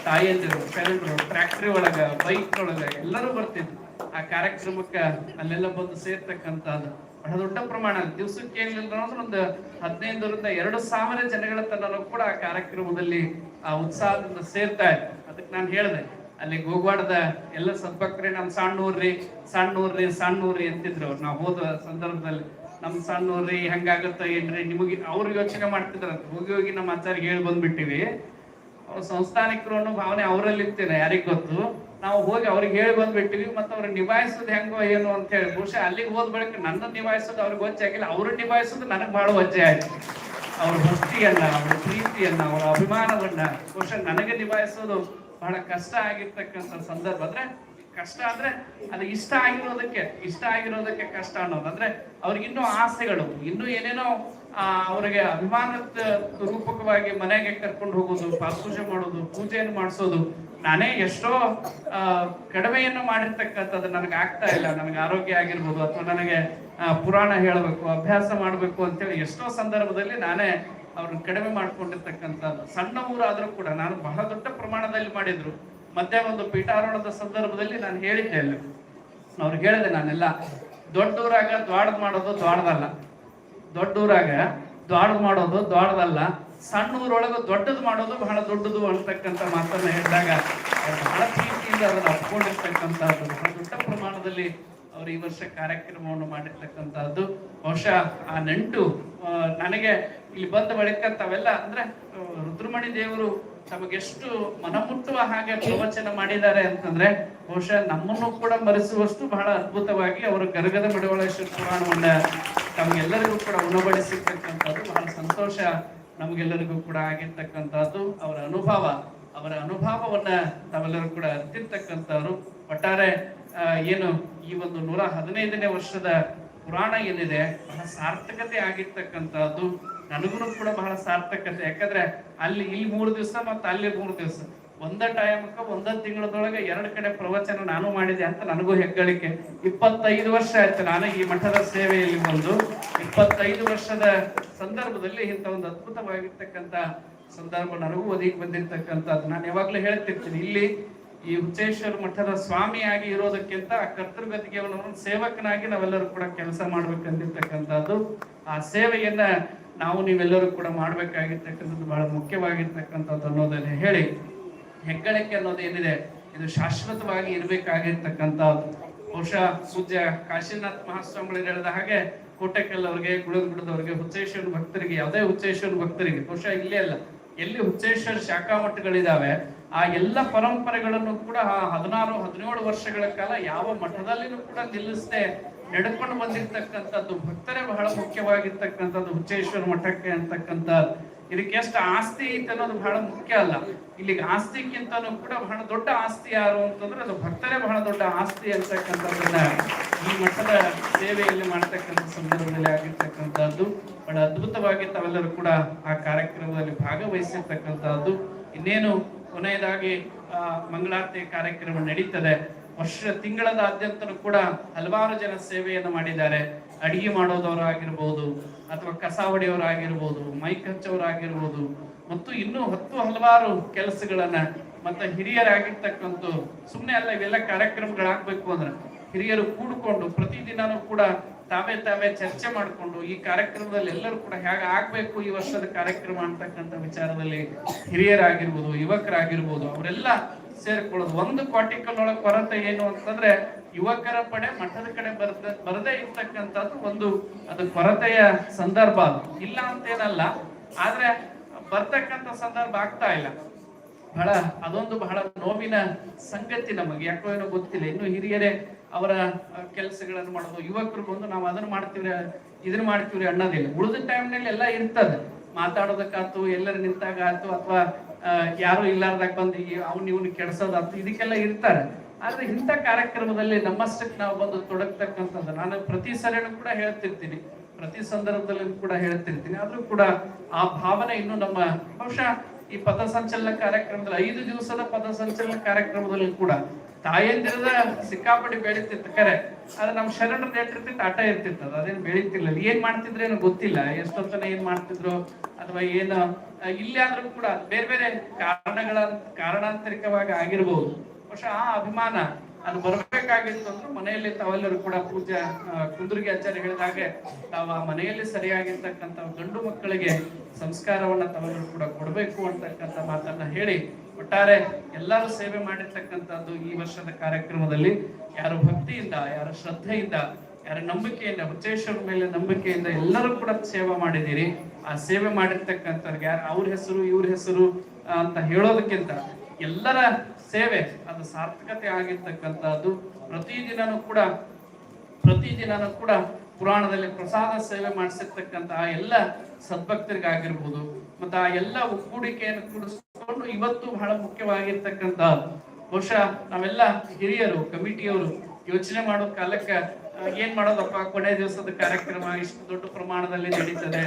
ತಾಯಿಯಂದಿರು, ಶರಣರು ಟ್ರ್ಯಾಕ್ಟ್ರಿ ಒಳಗ ಬೈಕ್ ಒಳಗ ಎಲ್ಲರೂ ಬರ್ತಿದ್ರು. ಆ ಕಾರ್ಯಕ್ರಮಕ್ಕೆ ಅಲ್ಲೆಲ್ಲ ಬಂದು ಸೇರ್ತಕ್ಕಂಥದ್ದು ಬಹಳ ದೊಡ್ಡ ಪ್ರಮಾಣ. ದಿವಸಕ್ಕೆ ಏನಿಲ್ಲ ಅಂದ್ರೆ ಒಂದು ಹದಿನೈದರಿಂದ ಎರಡು ಸಾವಿರ ಜನಗಳ ತನಕ ಕೂಡ ಆ ಕಾರ್ಯಕ್ರಮದಲ್ಲಿ ಆ ಉತ್ಸಾಹದಿಂದ ಸೇರ್ತಾ ಇತ್ತು ಅದಕ್ಕೆ ನಾನು ಹೇಳಿದೆ, ಅಲ್ಲಿ ಗೋಗ್ವಾಡದ ಎಲ್ಲ ಸದ್ಭಕ್ತರೇ ನಮ್ಮ ಸಣ್ಣೂರ್ರಿ ಸಣ್ಣೂರ್ರಿ ಸಣ್ಣೂರ್ರಿ ಅಂತಿದ್ರು ಅವ್ರು. ನಾವು ಹೋದ ಸಂದರ್ಭದಲ್ಲಿ, ನಮ್ ಸಣ್ಣೂರ್ರಿ ಹೆಂಗಾಗತ್ತ ಏನ್ರಿ? ನಿಮಗೆ ಅವ್ರು ಯೋಚನೆ ಮಾಡ್ತಿದ್ರು. ಹೋಗಿ ಹೋಗಿ ನಮ್ಮ ಆಚಾರ್ಯ ಹೇಳಿ ಬಂದ್ಬಿಟ್ಟಿವಿ. ಅವ್ರ ಸಂಸ್ಥಾನಿಕರು ಅನ್ನೋ ಭಾವನೆ ಅವರಲ್ಲಿ ಇರ್ತೇನೆ ಯಾರಿಗ್ ಗೊತ್ತು? ನಾವು ಹೋಗಿ ಅವ್ರಿಗೆ ಹೇಳಿ ಬಂದ್ಬಿಟ್ಟಿವಿ ಮತ್ತೆ ಅವ್ರಿಗೆ ನಿಭಾಯಿಸೋದು ಹೆಂಗೋ ಏನು ಅಂತ ಹೇಳಿ. ಬಹುಶಃ ಅಲ್ಲಿಗೆ ಹೋದ ಬಳಿಕ ನನ್ನ ನಿಭಾಯಿಸೋದು ಅವ್ರಿಗೆ ವಜ್ಜೆ ಆಗಿಲ್ಲ. ಅವ್ರನ್ನ ನಿಭಾಯಿಸೋದು ನನಗೆ ಬಹಳ ಒಜ್ಜೆ ಆಯ್ತು. ಅವ್ರ ಭಕ್ತಿಯನ್ನ ಅವ್ರ ಪ್ರೀತಿಯನ್ನ, ಅವರ ಅಭಿಮಾನವನ್ನ ಬಹುಶಃ ನನಗೆ ನಿಭಾಯಿಸೋದು ಬಹಳ ಕಷ್ಟ ಆಗಿರ್ತಕ್ಕಂಥ ಸಂದರ್ಭ. ಅಂದ್ರೆ ಕಷ್ಟ ಅಂದ್ರೆ ಅದು ಇಷ್ಟ ಆಗಿರೋದಕ್ಕೆ ಇಷ್ಟ ಆಗಿರೋದಕ್ಕೆ ಕಷ್ಟ ಅನ್ನೋದು. ಅಂದ್ರೆ ಅವ್ರಿಗೆ ಇನ್ನೂ ಆಸೆಗಳು, ಇನ್ನೂ ಏನೇನೋ ಅವ್ರಿಗೆ ಅಭಿಮಾನದ ರೂಪಕವಾಗಿ ಮನೆಗೆ ಕರ್ಕೊಂಡು ಹೋಗೋದು ಪೂಜೆ ಮಾಡೋದು, ಪೂಜೆಯನ್ನು ಮಾಡಿಸೋದು ನಾನೇ ಎಷ್ಟೋ ಕಡಿಮೆಯನ್ನು ಮಾಡಿರ್ತಕ್ಕಂಥದ್ದು ನನಗೆ ಆಗ್ತಾ ಇಲ್ಲ. ನನಗೆ ಆರೋಗ್ಯ ಆಗಿರ್ಬೋದು ಅಥವಾ ನನಗೆ ಪುರಾಣ ಹೇಳಬೇಕು, ಅಭ್ಯಾಸ ಮಾಡಬೇಕು ಅಂತೇಳಿ ಎಷ್ಟೋ ಸಂದರ್ಭದಲ್ಲಿ ನಾನೇ ಅವ್ರನ್ನ ಕಡಿಮೆ ಮಾಡ್ಕೊಂಡಿರ್ತಕ್ಕಂಥದ್ದು. ಸಣ್ಣ ಊರಾದರೂ ಕೂಡ ನಾನು ಬಹಳ ದೊಡ್ಡ ಪ್ರಮಾಣದಲ್ಲಿ ಮಾಡಿದ್ರು. ಮತ್ತೆ ಒಂದು ಪೀಠಾರೋಹಣದ ಸಂದರ್ಭದಲ್ಲಿ ನಾನು ಹೇಳಿದ್ದೆ ಅಲ್ಲಿ. ಅವ್ರಿಗೆ ಹೇಳಿದೆ ನಾನೆಲ್ಲ ದೊಡ್ಡ ಊರಾಗ ದ್ವಾಡದ್ ಮಾಡೋದು ದ್ವಾಡದಲ್ಲ. ದೊಡ್ಡ ಊರಾಗ ದ್ವಾಡದ್ ಮಾಡೋದು ದ್ವಾಡದಲ್ಲ. ಸಣ್ಣ ಊರೊಳಗೆ ದೊಡ್ಡದು ಮಾಡೋದು ಬಹಳ ದೊಡ್ಡದು ಅಂತಕ್ಕಂಥ ಮಾತನ್ನ ಹೇಳಿದಾಗ ಬಹಳ ಪ್ರೀತಿಯಿಂದ ಅದನ್ನ ಒಪ್ಕೊಂಡಿರ್ತಕ್ಕಂಥದ್ದು ಬಹಳ ದೊಡ್ಡ ಪ್ರಮಾಣದಲ್ಲಿ ಅವರು ಈ ವರ್ಷ ಕಾರ್ಯಕ್ರಮವನ್ನು ಮಾಡಿರ್ತಕ್ಕಂಥದ್ದು. ಬಹುಶಃ ಆ ನೆಂಟು ನನಗೆ ಇಲ್ಲಿ ಬಂದ ಬಳಿಕ ತಾವೆಲ್ಲ ಅಂದ್ರೆ ರುದ್ರಮಣಿ ದೇವರು ತಮಗೆಷ್ಟು ಮನಮುಟ್ಟುವ ಹಾಗೆ ಪ್ರವಚನ ಮಾಡಿದ್ದಾರೆ ಅಂತಂದ್ರೆ, ಬಹುಶಃ ನಮ್ಮನ್ನು ಕೂಡ ಮರೆಸುವಷ್ಟು ಬಹಳ ಅದ್ಭುತವಾಗಿ ಅವರು ಗರ್ಗದ ಬಡವಳ ಪುರಾಣವನ್ನ ತಮಗೆಲ್ಲರಿಗೂ ಕೂಡ ಉಣಬಡಿಸಿರ್ತಕ್ಕಂಥದ್ದು. ಬಹಳ ಸಂತೋಷ ನಮಗೆಲ್ಲರಿಗೂ ಕೂಡ ಆಗಿರ್ತಕ್ಕಂಥದ್ದು ಅವರ ಅನುಭವ, ಅವರ ಅನುಭವವನ್ನ ತಾವೆಲ್ಲರೂ ಕೂಡ ಅರ್ತಿರ್ತಕ್ಕಂಥವ್ರು. ಒಟ್ಟಾರೆ ಏನು ಈ ಒಂದು ನೂರ ಹದಿನೈದನೇ ವರ್ಷದ ಪುರಾಣ ಏನಿದೆ, ಬಹಳ ಸಾರ್ಥಕತೆ ಆಗಿರ್ತಕ್ಕಂಥದ್ದು. ನನಗೂ ಕೂಡ ಬಹಳ ಸಾರ್ಥಕತೆ. ಯಾಕಂದ್ರೆ ಅಲ್ಲಿ ಇಲ್ಲಿ ಮೂರು ದಿವಸ ಮತ್ತೆ ಅಲ್ಲಿ ಮೂರು ದಿವಸ. ಒಂದ ಟೈಮಕ್ಕ ಒಂದ ತಿಂಗಳದೊಳಗೆ ಎರಡು ಕಡೆ ಪ್ರವಚನ ನಾನು ಮಾಡಿದೆ ಅಂತ ನನಗೂ ಹೆಗ್ಗಳಿಕೆ. ಇಪ್ಪತ್ತೈದು ವರ್ಷ ಆಯ್ತು ನಾನು ಈ ಮಠದ ಸೇವೆಯಲ್ಲಿ ಬಂದು. ಇಪ್ಪತ್ತೈದು ವರ್ಷದ ಸಂದರ್ಭದಲ್ಲಿ ಇಂಥ ಒಂದು ಅದ್ಭುತವಾಗಿರ್ತಕ್ಕಂಥ ಸಂದರ್ಭ ನನಗೂ ಒದಗಿ ಬಂದಿರ್ತಕ್ಕಂಥದ್ದು. ನಾನು ಯಾವಾಗ್ಲೂ ಹೇಳ್ತಿರ್ತೀನಿ, ಇಲ್ಲಿ ಈ ಹುಚ್ಚೇಶ್ವರ ಮಠದ ಸ್ವಾಮಿಯಾಗಿ ಇರೋದಕ್ಕಿಂತ ಆ ಕರ್ತೃಗತಿಗೆ ಅವನವನು ಸೇವಕನಾಗಿ ನಾವೆಲ್ಲರೂ ಕೂಡ ಕೆಲಸ ಮಾಡ್ಬೇಕಂದಿರ್ತಕ್ಕಂಥದ್ದು ಆ ಸೇವೆಯನ್ನ ನಾವು ನೀವೆಲ್ಲರೂ ಕೂಡ ಮಾಡ್ಬೇಕಾಗಿರ್ತಕ್ಕಂಥದ್ದು ಬಹಳ ಮುಖ್ಯವಾಗಿರ್ತಕ್ಕಂಥದ್ದು ಅನ್ನೋದನ್ನ ಹೇಳಿ. ಹೆಗ್ಗಳಿಕೆ ಅನ್ನೋದು ಏನಿದೆ, ಇದು ಶಾಶ್ವತವಾಗಿ ಇರಬೇಕಾಗಿರ್ತಕ್ಕಂಥದ್ದು. ಬಹುಶಃ ಪೂಜ್ಯ ಕಾಶಿನಾಥ್ ಮಹಾಸ್ವಾಮಿಗಳು ಹೇಳಿದ ಹಾಗೆ ಕೋಟೆಕಲ್ ಅವರಿಗೆ ಗುಳಗುಡದವರಿಗೆ ಹುಚ್ಚೇಶ್ವರ ಭಕ್ತರಿಗೆ, ಯಾವುದೇ ಹುಚ್ಚೇಶ್ವರ ಭಕ್ತರಿಗೆ, ಬಹುಶಃ ಇಲ್ಲೇ ಅಲ್ಲ, ಎಲ್ಲಿ ಹುಚ್ಚೇಶ್ವರ ಶಾಖಾ ಮಠಗಳಿದಾವೆ, ಆ ಎಲ್ಲ ಪರಂಪರೆಗಳನ್ನು ಕೂಡ ಆ ಹದಿನಾರು, ಹದಿನೇಳು ವರ್ಷಗಳ ಕಾಲ ಯಾವ ಮಠದಲ್ಲಿನೂ ಕೂಡ ನಿಲ್ಲಿಸದೆ ನಡ್ಕೊಂಡು ಬಂದಿರ್ತಕ್ಕಂಥದ್ದು. ಭಕ್ತರೇ ಬಹಳ ಮುಖ್ಯವಾಗಿರ್ತಕ್ಕಂಥದ್ದು ಹುಚ್ಚೇಶ್ವರ ಮಠಕ್ಕೆ ಅಂತಕ್ಕಂಥ ಇದಕ್ಕೆ ಎಷ್ಟು ಆಸ್ತಿ ಐತೆ ಅನ್ನೋದು ಬಹಳ ಮುಖ್ಯ ಅಲ್ಲ. ಇಲ್ಲಿಗೆ ಆಸ್ತಿಗಿಂತನೂ ಕೂಡ ಬಹಳ ದೊಡ್ಡ ಆಸ್ತಿ ಯಾರು ಅಂತಂದ್ರೆ ಅದು ಭಕ್ತರೇ ಬಹಳ ದೊಡ್ಡ ಆಸ್ತಿ ಅಂತಕ್ಕಂಥದ್ದನ್ನ ಈ ಮಠದ ಸೇವೆಯಲ್ಲಿ ಮಾಡ್ತಕ್ಕಂಥ ಸಂದರ್ಭದಲ್ಲಿ ಆಗಿರ್ತಕ್ಕಂಥದ್ದು. ಬಹಳ ಅದ್ಭುತವಾಗಿ ತಾವೆಲ್ಲರೂ ಕೂಡ ಆ ಕಾರ್ಯಕ್ರಮದಲ್ಲಿ ಭಾಗವಹಿಸಿರ್ತಕ್ಕಂಥದ್ದು. ಇನ್ನೇನು ಕೊನೆಯದಾಗಿ ಮಂಗಳಾರತಿ ಕಾರ್ಯಕ್ರಮ ನಡೀತದೆ. ವರ್ಷ ತಿಂಗಳದಾದ್ಯಂತನೂ ಕೂಡ ಹಲವಾರು ಜನ ಸೇವೆಯನ್ನು ಮಾಡಿದ್ದಾರೆ. ಅಡಿಗೆ ಮಾಡೋದವರಾಗಿರ್ಬೋದು ಅಥವಾ ಕಸ ಹೊಡೆಯವರಾಗಿರ್ಬೋದು ಮೈಕ್ ಹಚ್ಚೋರಾಗಿರ್ಬೋದು ಮತ್ತು ಇನ್ನೂ ಹತ್ತು ಹಲವಾರು ಕೆಲಸಗಳನ್ನ ಮತ್ತೆ ಹಿರಿಯರಾಗಿರ್ತಕ್ಕಂಥ ಸುಮ್ಮನೆ ಅಲ್ಲ, ಇವೆಲ್ಲ ಕಾರ್ಯಕ್ರಮಗಳಾಗಬೇಕು ಅಂದ್ರೆ ಹಿರಿಯರು ಕೂಡಿಕೊಂಡು ಪ್ರತಿದಿನನೂ ಕೂಡ ತಾವೇ ತಾವೇ ಚರ್ಚೆ ಮಾಡಿಕೊಂಡು ಈ ಕಾರ್ಯಕ್ರಮದಲ್ಲಿ ಎಲ್ಲರೂ ಕೂಡ ಹೇಗೆ ಆಗ್ಬೇಕು ಈ ವರ್ಷದ ಕಾರ್ಯಕ್ರಮ ಅಂತಕ್ಕಂಥ ವಿಚಾರದಲ್ಲಿ ಹಿರಿಯರಾಗಿರ್ಬೋದು, ಯುವಕರಾಗಿರ್ಬೋದು, ಅವರೆಲ್ಲ ಸೇರ್ಕೊಳ್ಳೋದು. ಒಂದು ಕ್ವಾಟಿಕಲ್ ಕೊರತೆ ಏನು ಅಂತಂದ್ರೆ ಯುವಕರ ಪಡೆ ಮಠದ ಕಡೆ ಬರ್ತ, ಬರದೇ ಇರ್ತಕ್ಕಂಥದ್ದು ಒಂದು, ಅದು ಕೊರತೆಯ ಸಂದರ್ಭ ಅದು. ಇಲ್ಲ ಅಂತೇನಲ್ಲ ಆದ್ರೆ ಬರ್ತಕ್ಕಂಥ ಸಂದರ್ಭ ಆಗ್ತಾ ಇಲ್ಲ. ಬಹಳ, ಅದೊಂದು ಬಹಳ ನೋವಿನ ಸಂಗತಿ ನಮಗೆ. ಯಾಕೋ ಏನೋ ಗೊತ್ತಿಲ್ಲ. ಇನ್ನು ಹಿರಿಯರೇ ಅವರ ಕೆಲಸಗಳನ್ನು ಮಾಡೋದು, ಯುವಕರು ಬಂದು ನಾವು ಅದನ್ನ ಮಾಡ್ತೀವ್ರಿ, ಇದನ್ನ ಮಾಡ್ತೀವ್ರಿ ಅನ್ನೋದಿಲ್ಲ. ಉಳಿದ ಟೈಮ್ನಲ್ಲಿ ಎಲ್ಲ ಇರ್ತದೆ. ಮಾತಾಡೋದಕ್ಕಾಯ್ತು ಎಲ್ಲರ ನಿಂತಾಗ ಆಯ್ತು ಅಥವಾ ಯಾರು ಇಲ್ಲಾರ್ದಾಗ ಬಂದು ಅವ್ನ ಇವ್ನು ಕೆಡ್ಸೋದ ಇದಕ್ಕೆಲ್ಲ ಇರ್ತಾರೆ. ಆದ್ರೆ ಇಂಥ ಕಾರ್ಯಕ್ರಮದಲ್ಲಿ ನಮ್ಮಷ್ಟಕ್ಕೆ ನಾವು ಬಂದು ತೊಡಗ್ತಕ್ಕಂಥದ್ದು ನಾನು ಪ್ರತಿ ಸರಿನೂ ಕೂಡ ಹೇಳ್ತಿರ್ತೀನಿ. ಪ್ರತಿ ಸಂದರ್ಭದಲ್ಲಿ ಕೂಡ ಹೇಳ್ತಿರ್ತೀನಿ. ಆದ್ರೂ ಕೂಡ ಆ ಭಾವನೆ ಇನ್ನು ನಮ್ಮ ಬಹುಶಃ ಈ ಪಥಸಂಚಲನ ಕಾರ್ಯಕ್ರಮದಲ್ಲಿ, ಐದು ದಿವಸದ ಪಥಸಂಚಲನ ಕಾರ್ಯಕ್ರಮದಲ್ಲಿ ಕೂಡ ತಾಯಂದಿರದ ಸಿಕ್ಕಾಪಟ್ಟಿ ಬೆಳೀತಿತ್ತು ಕರೆ. ಆದ್ರೆ ನಮ್ಮ ಶರಣರ ನೆಟ್ಟಿರ್ತಿತ್ತು ಆಟ ಇರ್ತಿತ್ತು. ಅದು ಅದೇನು ಬೆಳೀತಿಲ್ಲ ಏನ್ ಮಾಡ್ತಿದ್ರೇನು ಗೊತ್ತಿಲ್ಲ. ಎಷ್ಟೊತ್ತನ ಏನ್ ಮಾಡ್ತಿದ್ರು? ಅಥವಾ ಏನು ಇಲ್ಲಿ ಆದ್ರೂ ಕೂಡ ಬೇರೆ ಬೇರೆ ಕಾರಣಗಳ ಕಾರಣಾಂತರಿಕವಾಗಿ ಆಗಿರ್ಬೋದು. ಬಹುಶಃ ಆ ಅಭಿಮಾನ ಅದು ಬರಬೇಕಾಗಿತ್ತು ಅಂದ್ರೆ ಮನೆಯಲ್ಲಿ ತಾವೆಲ್ಲರೂ ಕೂಡ ಪೂಜೆ ಕುಂದುರ್ಗಿ ಆಚಾರ್ಯ ಹೇಳಿದ ಹಾಗೆ ತಾವು ಆ ಮನೆಯಲ್ಲಿ ಸರಿಯಾಗಿರ್ತಕ್ಕಂಥ ಗಂಡು ಮಕ್ಕಳಿಗೆ ಸಂಸ್ಕಾರವನ್ನ ತಾವೆಲ್ಲರೂ ಕೂಡ ಕೊಡಬೇಕು ಅಂತಕ್ಕಂಥ ಮಾತನ್ನ ಹೇಳಿ ಒಟ್ಟಾರೆ ಎಲ್ಲರೂ ಸೇವೆ ಮಾಡಿರ್ತಕ್ಕಂಥದ್ದು ಈ ವರ್ಷದ ಕಾರ್ಯಕ್ರಮದಲ್ಲಿ. ಯಾರು ಭಕ್ತಿಯಿಂದ, ಯಾರು ಶ್ರದ್ಧೆಯಿಂದ ಯಾರ ನಂಬಿಕೆಯಿಂದ ಹುಚ್ಚೇಶ್ವರ ಮೇಲೆ ನಂಬಿಕೆಯಿಂದ ಎಲ್ಲರೂ ಕೂಡ ಸೇವೆ ಮಾಡಿದ್ದೀರಿ. ಆ ಸೇವೆ ಮಾಡಿರ್ತಕ್ಕಂಥವ್ರಿಗೆ ಯಾರು? ಅವ್ರ ಹೆಸರು, ಇವ್ರ ಹೆಸರು ಅಂತ ಹೇಳೋದಕ್ಕಿಂತ ಎಲ್ಲರ ಸೇವೆ ಅದು ಸಾರ್ಥಕತೆ ಆಗಿರ್ತಕ್ಕಂಥದ್ದು. ಪ್ರತಿದಿನನೂ ಕೂಡ ಪ್ರತಿದಿನನೂ ಕೂಡ ಪುರಾಣದಲ್ಲಿ ಪ್ರಸಾದ ಸೇವೆ ಮಾಡಿಸಿರ್ತಕ್ಕಂಥ ಆ ಎಲ್ಲ ಸದ್ಭಕ್ತರಿಗಾಗಿರ್ಬೋದು, ಮತ್ತೆ ಆ ಎಲ್ಲ ಒಗ್ಗೂಡಿಕೆಯನ್ನು ಕೂಡಿಸ್ಕೊಂಡು ಇವತ್ತು ಬಹಳ ಮುಖ್ಯವಾಗಿರ್ತಕ್ಕಂಥ, ಬಹುಶಃ ನಾವೆಲ್ಲ ಹಿರಿಯರು, ಕಮಿಟಿಯವರು ಯೋಚನೆ ಮಾಡೋ ಕಾಲಕ್ಕೆ ಏನ್ ಮಾಡೋದಪ್ಪ? ಕೊನೆ ದಿವಸದ ಕಾರ್ಯಕ್ರಮ ಇಷ್ಟು ದೊಡ್ಡ ಪ್ರಮಾಣದಲ್ಲಿ ನಡೀತದೆ.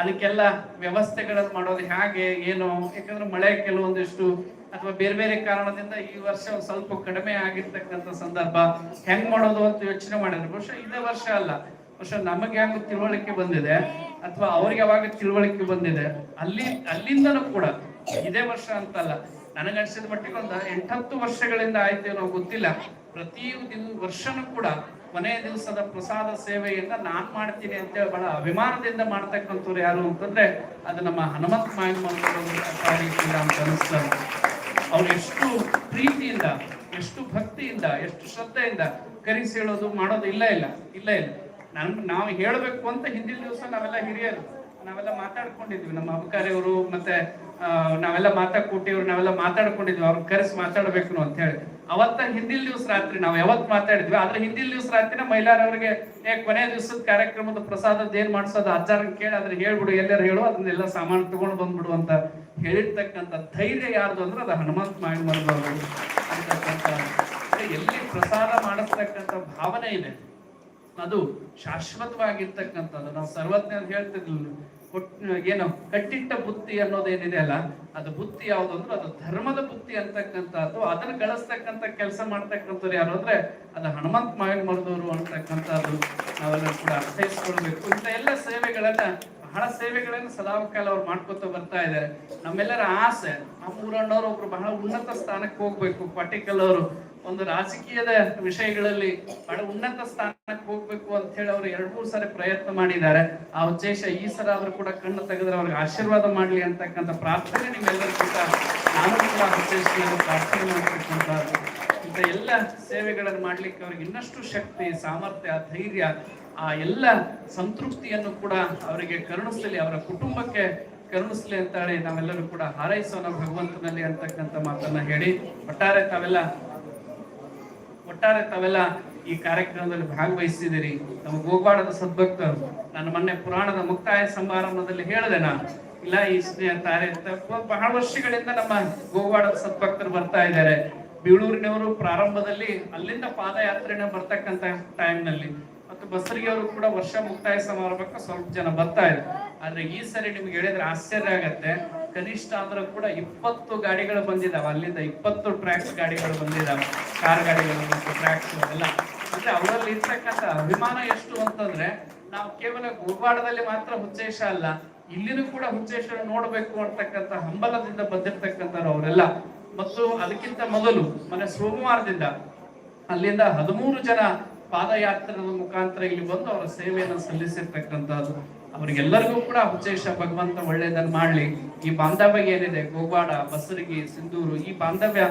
ಅದಕ್ಕೆಲ್ಲ ವ್ಯವಸ್ಥೆಗಳನ್ನು ಮಾಡೋದು ಹೇಗೆ, ಏನು? ಯಾಕಂದ್ರೆ ಮಳೆ ಕೆಲವೊಂದಿಷ್ಟು ಅಥವಾ ಬೇರೆ ಬೇರೆ ಕಾರಣದಿಂದ ಈ ವರ್ಷ ಸ್ವಲ್ಪ ಕಡಿಮೆ ಆಗಿರ್ತಕ್ಕಂಥ ಸಂದರ್ಭ. ಹೆಂಗ್ ಮಾಡೋದು ಅಂತ ಯೋಚನೆ ಮಾಡಿದ್ರು. ಬಹುಶಃ ಇದೇ ವರ್ಷ ಅಲ್ಲ. ಬಹುಶಃ ನಮಗೆ ಹೆಂಗ ತಿಳುವಳಿಕೆ ಬಂದಿದೆ, ಅಥವಾ ಅವ್ರಿಗೆ ಯಾವಾಗ ತಿಳುವಳಿಕೆ ಬಂದಿದೆ, ಅಲ್ಲಿ, ಅಲ್ಲಿಂದನೂ ಕೂಡ ಇದೇ ವರ್ಷ ಅಂತಲ್ಲ. ನನಗನ್ಸಿದ ಮಟ್ಟಿಗೆ ಒಂದು ಎಂಟತ್ತು ವರ್ಷಗಳಿಂದ ಆಯ್ತೇನೋ ಗೊತ್ತಿಲ್ಲ. ಪ್ರತಿ ವರ್ಷನೂ ಕೂಡ ಕೊನೆಯ ದಿವಸದ ಪ್ರಸಾದ ಸೇವೆಯನ್ನ ನಾನ್ ಮಾಡ್ತೀನಿ ಅಂತೇಳಿ ಬಹಳ ಅಭಿಮಾನದಿಂದ ಮಾಡ್ತಕ್ಕಂಥವ್ರು ಯಾರು ಅಂತಂದ್ರೆ ಅದು ನಮ್ಮ ಹನುಮಂತ ಅಂತ ಅನಿಸ್ತಾರೆ ಅವ್ರು ಎಷ್ಟು ಪ್ರೀತಿಯಿಂದ, ಎಷ್ಟು ಭಕ್ತಿಯಿಂದ, ಎಷ್ಟು ಶ್ರದ್ಧೆಯಿಂದ ಕರೆಸಿ ಹೇಳೋದು, ಮಾಡೋದು ಇಲ್ಲ ಇಲ್ಲ ಇಲ್ಲ ಇಲ್ಲ. ನನ್, ನಾವು ಹೇಳಬೇಕು ಅಂತ ಹಿಂದಿನ ದಿವಸ ನಾವೆಲ್ಲ ಹಿರಿಯರು, ನಾವೆಲ್ಲ ಮಾತಾಡ್ಕೊಂಡಿದ್ವಿ. ನಮ್ಮ ಅಬಕಾರಿಯವರು ಮತ್ತೆ ನಾವೆಲ್ಲ ಮಾತಾಡ್ಕೊಟ್ಟಿವ್ರು ನಾವೆಲ್ಲ ಮಾತಾಡ್ಕೊಂಡಿದ್ವಿ ಅವ್ರನ್ನ ಕರೆಸಿ ಮಾತಾಡ್ಬೇಕು ಅಂತ ಹೇಳಿ ಅವತ್ತ ಹಿಂದಿಲ್ ದಿವಸ ರಾತ್ರಿ ನಾವು ಯಾವತ್ ಮಾತಾಡಿದ್ವಿ, ಆದ್ರೆ ಹಿಂದಿನ ದಿವಸ ರಾತ್ರಿನ ಮಹಿಳಾರವ್ರಿಗೆ ಏ, ಕೊನೆ ದಿವಸದ ಕಾರ್ಯಕ್ರಮದ ಪ್ರಸಾದದ ಏನ್ ಮಾಡ್ಸೋದು ಅಜ್ಜಾರ ಕೇಳಿ ಅದ್ರ ಹೇಳ್ಬಿಡು, ಎಲ್ಲರೂ ಹೇಳು, ಅದನ್ನೆಲ್ಲ ಸಾಮಾನು ತಗೊಂಡು ಬಂದ್ಬಿಡು ಅಂತ ಹೇಳಿರ್ತಕ್ಕಂಥ ಧೈರ್ಯ ಯಾರ್ದು ಅಂದ್ರೆ ಅದು ಹನುಮಂತ ಮಾಡಿ ಅಂತಕ್ಕಂಥ ಎಲ್ಲಿ ಪ್ರಸಾದ ಮಾಡಿಸ್ತಕ್ಕಂಥ ಭಾವನೆ ಇದೆ, ಅದು ಶಾಶ್ವತವಾಗಿರ್ತಕ್ಕಂಥದ್ದು. ನಾವು ಸರ್ವಜ್ಞ ಹೇಳ್ತಿದ್ವಿ ಏನು, ಕಟ್ಟಿಟ್ಟ ಬುತ್ತಿ ಅನ್ನೋದೇನಿದೆ ಅಲ್ಲ, ಅದು ಬುತ್ತಿ ಯಾವುದು ಅಂದ್ರೆ ಅದು ಧರ್ಮದ ಬುತ್ತಿ ಅಂತಕ್ಕಂಥದ್ದು ಅದನ್ನು ಕಳಿಸ್ತಕ್ಕಂಥ ಕೆಲಸ ಮಾಡ್ತಕ್ಕಂಥವ್ರು ಯಾರು ಅಂದ್ರೆ, ಅದು ಹನುಮಂತ ಮಾವಿನ ಮರದವರು ಅಂತಕ್ಕಂಥದ್ದು ನಾವೆಲ್ಲ ಕೂಡ ಅರ್ಥೈಸ್ಕೊಳ್ಬೇಕು. ಇಂಥ ಎಲ್ಲ ಸೇವೆಗಳನ್ನ, ಬಹಳ ಸೇವೆಗಳನ್ನು ಸದಾಕಾಲ ಅವ್ರು ಮಾಡ್ಕೊತ ಬರ್ತಾ ಇದ್ದಾರೆ. ನಮ್ಮೆಲ್ಲರ ಆಸೆ ನಮ್ಮ ಊರಣ್ಣವ್ರು ಒಬ್ರು ಬಹಳ ಉನ್ನತ ಸ್ಥಾನಕ್ಕೆ ಹೋಗ್ಬೇಕು ಪಟಿಕಲ್ ಅವರು. ಒಂದು ರಾಜಕೀಯದ ವಿಷಯಗಳಲ್ಲಿ ಬಹಳ ಉನ್ನತ ಸ್ಥಾನಕ್ಕೆ ಹೋಗ್ಬೇಕು ಅಂತ ಹೇಳಿ ಅವರು ಎರಡ್ ಮೂರು ಸಾರಿ ಪ್ರಯತ್ನ ಮಾಡಿದ್ದಾರೆ. ಆ ಉದ್ದೇಶ ಈ ಸಲ ಆದ್ರೂ ಕೂಡ ಕಣ್ಣು ತೆಗೆದ್ರೆ ಅವ್ರಿಗೆ ಆಶೀರ್ವಾದ ಮಾಡ್ಲಿ ಅಂತಕ್ಕಂಥ ಪ್ರಾರ್ಥನೆ ನಿಮ್ಮೆಲ್ಲರೂ ಕೂಡ ನಾನು ಕೂಡ ಆ ಉದ್ದೇಶದಿಂದ ಪ್ರಾರ್ಥನೆ ಮಾಡ್ತಕ್ಕಂಥದ್ದು ಇಂಥ ಎಲ್ಲ ಸೇವೆಗಳನ್ನು ಮಾಡ್ಲಿಕ್ಕೆ ಅವ್ರಿಗೆ ಇನ್ನಷ್ಟು ಶಕ್ತಿ, ಸಾಮರ್ಥ್ಯ, ಧೈರ್ಯ, ಆ ಎಲ್ಲ ಸಂತೃಪ್ತಿಯನ್ನು ಕೂಡ ಅವರಿಗೆ ಕರುಣಿಸಲಿ, ಅವರ ಕುಟುಂಬಕ್ಕೆ ಕರುಣಿಸ್ಲಿ ಅಂತ ಹೇಳಿ ನಾವೆಲ್ಲರೂ ಕೂಡ ಹಾರೈಸೋಣ ಭಗವಂತನಲ್ಲಿ ಅಂತಕ್ಕಂಥ ಮಾತನ್ನ ಹೇಳಿ. ಒಟ್ಟಾರೆ ತಾವೆಲ್ಲ ಒಟ್ಟಾರೆ ತಾವೆಲ್ಲ ಈ ಕಾರ್ಯಕ್ರಮದಲ್ಲಿ ಭಾಗವಹಿಸಿದಿರಿ ನಮ್ಮ ಗೋಪಾಡದ ಸದ್ಭಕ್ತರು. ನಾನು ಮೊನ್ನೆ ಪುರಾಣದ ಮುಕ್ತಾಯ ಸಮಾರಂಭದಲ್ಲಿ ಹೇಳಿದೆ ನಾನು. ಇಲ್ಲ, ಈ ಸ್ನೇಹ ತಾರೆ ಬಹಳ ವರ್ಷಗಳಿಂದ ನಮ್ಮ ಗೋವಾಡದ ಸದ್ಭಕ್ತರು ಬರ್ತಾ ಇದ್ದಾರೆ. ಬೀಳೂರಿನವರು ಪ್ರಾರಂಭದಲ್ಲಿ ಅಲ್ಲಿಂದ ಪಾದಯಾತ್ರೆನ ಬರ್ತಕ್ಕಂತ ಟೈಮ್ನಲ್ಲಿ ಮತ್ತು ಬಸರಿಯವರು ಕೂಡ ವರ್ಷ ಮುಕ್ತಾಯ ಸಮಾರಂಭಕ್ಕೆ ಸ್ವಲ್ಪ ಜನ ಬರ್ತಾ ಇದ್ದಾರೆ ಆದ್ರೆ ಈ ಸರಿ ನಿಮ್ಗೆ ಹೇಳಿದ್ರೆ ಆಶ್ಚರ್ಯ ಆಗತ್ತೆ. ಕನಿಷ್ಠ ಅಂದ್ರೂ ಕೂಡ ಇಪ್ಪತ್ತು ಗಾಡಿಗಳು ಬಂದಿದಾವೆ. ಅಲ್ಲಿಂದ ಇಪ್ಪತ್ತು ಟ್ರ್ಯಾಕ್ಸ್ ಗಾಡಿಗಳು ಬಂದಿದಾವೆ. ಕಾರ್ ಗಾಡಿಗಳು ಮತ್ತು ಟ್ರ್ಯಾಕ್ಸ್ ಎಲ್ಲ ಅಂದ್ರೆ ಅವರಲ್ಲಿ ಇರ್ತಕ್ಕಂಥ ಅಭಿಮಾನ ಎಷ್ಟು ಅಂತಂದ್ರೆ, ನಾವು ಕೇವಲ ಗೋವಾಡದಲ್ಲಿ ಮಾತ್ರ ಹುಚ್ಚೇಶ ಅಲ್ಲ, ಇಲ್ಲಿನೂ ಕೂಡ ಹುಚ್ಚೇಶ್ವರ ನೋಡಬೇಕು ಅಂತಕ್ಕಂಥ ಹಂಬಲದಿಂದ ಬಂದಿರ್ತಕ್ಕಂಥವ್ರು ಅವರೆಲ್ಲ. ಮತ್ತು ಅದಕ್ಕಿಂತ ಮೊದಲು ಮನೆ ಸೋಮವಾರದಿಂದ ಅಲ್ಲಿಂದ ಹದಿಮೂರು ಜನ ಪಾದಯಾತ್ರದ ಮುಖಾಂತರ ಇಲ್ಲಿ ಬಂದು ಅವರ ಸೇವೆಯನ್ನು ಸಲ್ಲಿಸಿರ್ತಕ್ಕಂಥದ್ದು. ಅವರಿಗೆಲ್ಲರಿಗೂ ಕೂಡ ಉಚ್ಚೇಶ ಭಗವಂತ ಒಳ್ಳೆಯದನ್ನು ಮಾಡಲಿ. ಈ ಬಾಂಧವ್ಯ ಏನಿದೆ? ಗೋವಾಡ, ಬಸರಿಗೆ, ಸಿಂಧೂರು, ಈ ಬಾಂಧವ್ಯ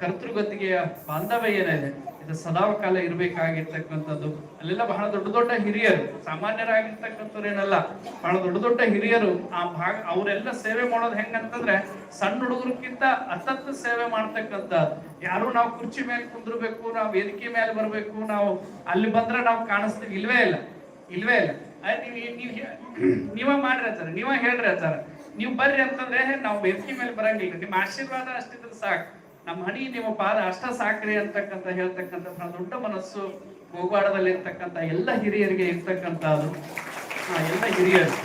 ಕರ್ತೃಗತಿಗೆಯ ಬಾಂಧವ್ಯ ಏನಿದೆ? ಇದು ಸದಾಕಾಲ ಇರಬೇಕಾಗಿರ್ತಕ್ಕಂಥದ್ದು. ಅಲ್ಲೆಲ್ಲ ಬಹಳ ದೊಡ್ಡ ದೊಡ್ಡ ಹಿರಿಯರು, ಸಾಮಾನ್ಯರಾಗಿರ್ತಕ್ಕಂಥವ್ರು ಏನಲ್ಲ, ಬಹಳ ದೊಡ್ಡ ದೊಡ್ಡ ಹಿರಿಯರು, ಆ ಭಾಗ ಅವರೆಲ್ಲ ಸೇವೆ ಮಾಡೋದು ಹೆಂಗಂತಂದ್ರೆ ಸಣ್ಣ ಹುಡುಗರಕ್ಕಿಂತ ಅತತ್ತ ಸೇವೆ ಮಾಡ್ತಕ್ಕಂಥ ಯಾರು ನಾವು ಕುರ್ಚಿ ಮೇಲೆ ಕುಂದಿರ್ಬೇಕು, ನಾವು ವೇದಿಕೆ ಮೇಲೆ ಬರಬೇಕು, ನಾವು ಅಲ್ಲಿ ಬಂದ್ರೆ ನಾವು ಕಾಣಿಸ್ತೀವಿ. ಇಲ್ವೇ ಇಲ್ಲ. ಇಲ್ವೇ ಇಲ್ಲ. ನೀವು ಮಾಡ್ರಿ ಸರ್ ನೀವ ಹೇಳ್ರಿ ಆಚಾರ. ನೀವು ಬರ್ರಿ ಅಂತಂದ್ರೆ ನಾವು ವೇದಿಕೆ ಮೇಲೆ ಬರಂಗಿಲ್ಲ. ನಿಮ್ಮ ಆಶೀರ್ವಾದ ಅಷ್ಟಿದ್ರೆ ಸಾಕು. ನಮ್ಮ ಹಣಿ, ನಿಮ್ಮ ಪಾದ ಅಷ್ಟ ಸಾಕ್ರಿ ಅಂತಕ್ಕಂತ ಹೇಳ್ತಕ್ಕಂಥ ದೊಡ್ಡ ಮನಸ್ಸು ಹೋಗವಾಡದಲ್ಲಿ ಇರ್ತಕ್ಕಂಥ ಎಲ್ಲ ಹಿರಿಯರಿಗೆ ಇರ್ತಕ್ಕಂಥದ್ದು ಅದು. ಎಲ್ಲ ಹಿರಿಯರು.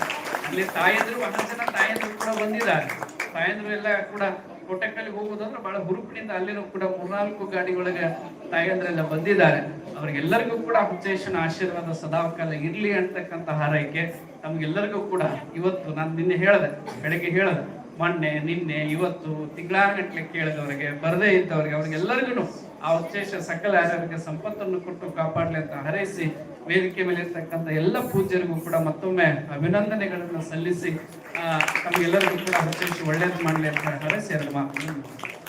ಅಲ್ಲಿ ತಾಯಂದ್ರು ಬಹಳ ಜನ ತಾಯಂದ್ರು ಕೂಡ ಬಂದಿದ್ದಾರೆ. ತಾಯಂದ್ರು ಎಲ್ಲ ಕೂಡ ಕೋಟೆಕಲ್ಲಿ ಹೋಗುದಂದ್ರೆ ಬಹಳ ಹುರುಪಿನಿಂದ ಅಲ್ಲಿನೂ ಕೂಡ ಮೂರ್ನಾಲ್ಕು ಗಾಡಿಗಳಿಗೆ ತಾಯಂದ್ರೆಲ್ಲ ಬಂದಿದ್ದಾರೆ. ಅವ್ರಿಗೆಲ್ಲರಿಗೂ ಕೂಡ ಹುಚ್ಚೇಶನ ಆಶೀರ್ವಾದ ಸದಾಕಾಲ ಇರಲಿ ಅಂತಕ್ಕಂಥ ಹಾರೈಕೆ ನಮ್ಗೆಲ್ಲರಿಗೂ ಕೂಡ ಇವತ್ತು ನಾನು ನಿನ್ನೆ ಹೇಳಿದೆ, ಬೆಳಗ್ಗೆ ಹೇಳಿದೆ, ಮೊನ್ನೆ, ನಿನ್ನೆ, ಇವತ್ತು ತಿಂಗಳಾಗಟ್ಲೆ ಕೇಳಿದವರಿಗೆ, ಬರದೇ ಇದ್ದವರಿಗೆ ಅವ್ರಿಗೆಲ್ಲರಿಗೂ ಆ ಉದ್ದೇಶ ಸಕಲ ಆರೋಗ್ಯ ಸಂಪತ್ತನ್ನು ಕೊಟ್ಟು ಕಾಪಾಡಲಿ ಅಂತ ಹಾರೈಸಿ, ವೇದಿಕೆ ಮೇಲೆ ಇರ್ತಕ್ಕಂಥ ಎಲ್ಲ ಪೂಜ್ಯರಿಗೂ ಕೂಡ ಮತ್ತೊಮ್ಮೆ ಅಭಿನಂದನೆಗಳನ್ನು ಸಲ್ಲಿಸಿ ತಮಗೆಲ್ಲರಿಗೂ ಕೂಡ ಉದ್ದೇಶ ಒಳ್ಳೇದು ಮಾಡಲಿ ಅಂತ ಹಾರೈಸಿ, ಎರಡು ಮಾತು.